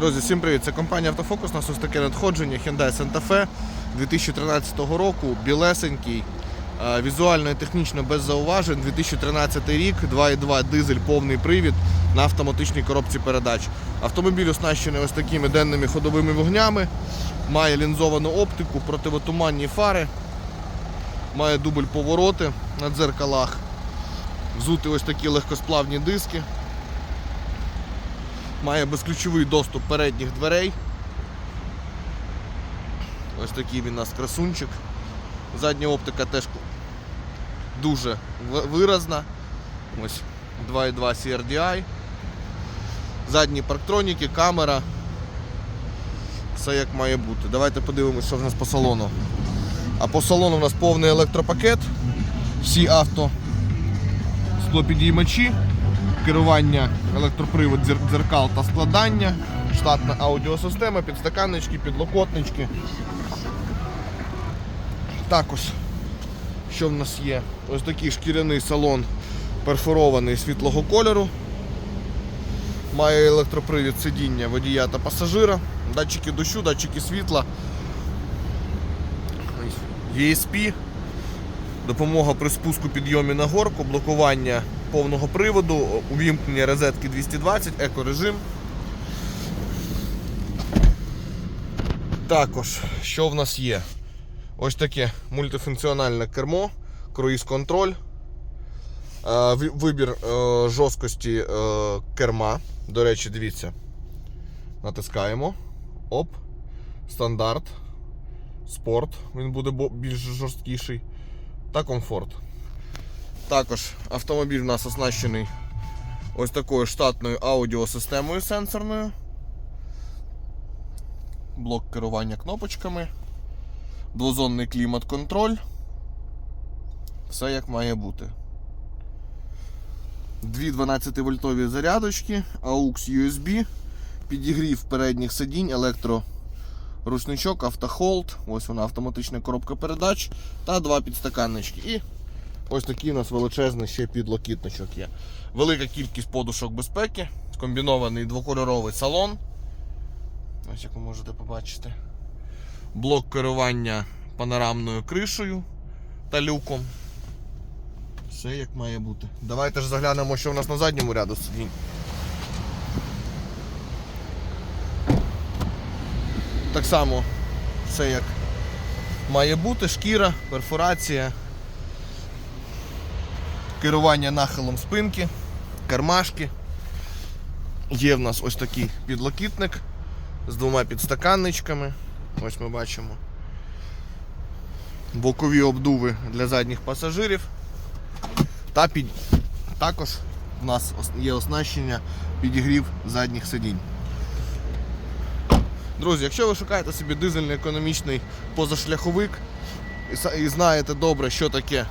Друзі, всім привіт! Це компанія Автофокус. У нас ось таке надходження Hyundai Santa Fe 2013 року, білесенький, е, візуально і технічно без зауважень. 2013 рік, 2.2 дизель, повний привід на автоматичній коробці передач. Автомобіль оснащений ось такими денними ходовими вогнями, має лінзовану оптику, противотуманні фари, має дубль повороти на дзеркалах, взути ось такі легкосплавні диски. Має безключовий доступ передніх дверей. Ось такий він у нас красунчик. Задня оптика теж дуже виразна. Ось 2.2 CRDI. Задні парктроніки, камера. Все як має бути. Давайте подивимося, що в нас по салону. А по салону у нас повний електропакет. Всі авто склопідіймачі керування, електропривод, дзеркал та складання, штатна аудіосистема, підстаканнички, підлокотнички. Також, що в нас є? Ось такий шкіряний салон перфорований світлого кольору. Має електропривід сидіння водія та пасажира, датчики дощу, датчики світла, ESP, допомога при спуску підйомі на горку, блокування повного приводу, увімкнення розетки 220, екорежим. Також, що в нас є? Ось таке мультифункціональне кермо, круїз-контроль, е, вибір е, жорсткості е, керма. До речі, дивіться. Натискаємо. Оп. Стандарт. Спорт. Він буде більш жорсткіший. Та комфорт. Також автомобіль у нас оснащений ось такою штатною аудіосистемою сенсорною. Блок керування кнопочками. Двозонний клімат-контроль. Все як має бути. Дві 12-вольтові зарядочки, AUX USB, підігрів передніх сидінь, електроручничок, автохолд, ось вона автоматична коробка передач та два підстаканнички. І ось такий у нас величезний ще підлокітничок є. Велика кількість подушок безпеки, комбінований двокольоровий салон. Ось як ви можете побачити. Блок керування панорамною кришею та люком. Все як має бути. Давайте ж заглянемо, що в нас на задньому ряду сидінь. Так само все як має бути, шкіра, перфорація, керування нахилом спинки, кармашки. Є в нас ось такий підлокітник з двома підстаканничками. Ось ми бачимо. Бокові обдуви для задніх пасажирів. Та під... також в нас є оснащення підігрів задніх сидінь. Друзі, якщо ви шукаєте собі дизельний економічний позашляховик і знаєте добре, що таке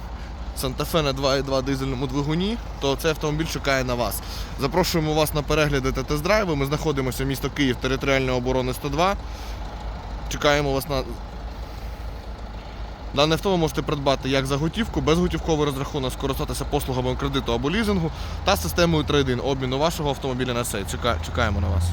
Fe на 2.2 дизельному двигуні, то цей автомобіль чекає на вас. Запрошуємо вас на перегляди та тест-драйви. Ми знаходимося в місто Київ, територіальної оборони 102. Чекаємо вас на. Дане авто ви можете придбати як за готівку, безготівковий розрахунок, скористатися послугами кредиту або лізингу та системою трейдин обміну вашого автомобіля на. Чека- Чекаємо на вас.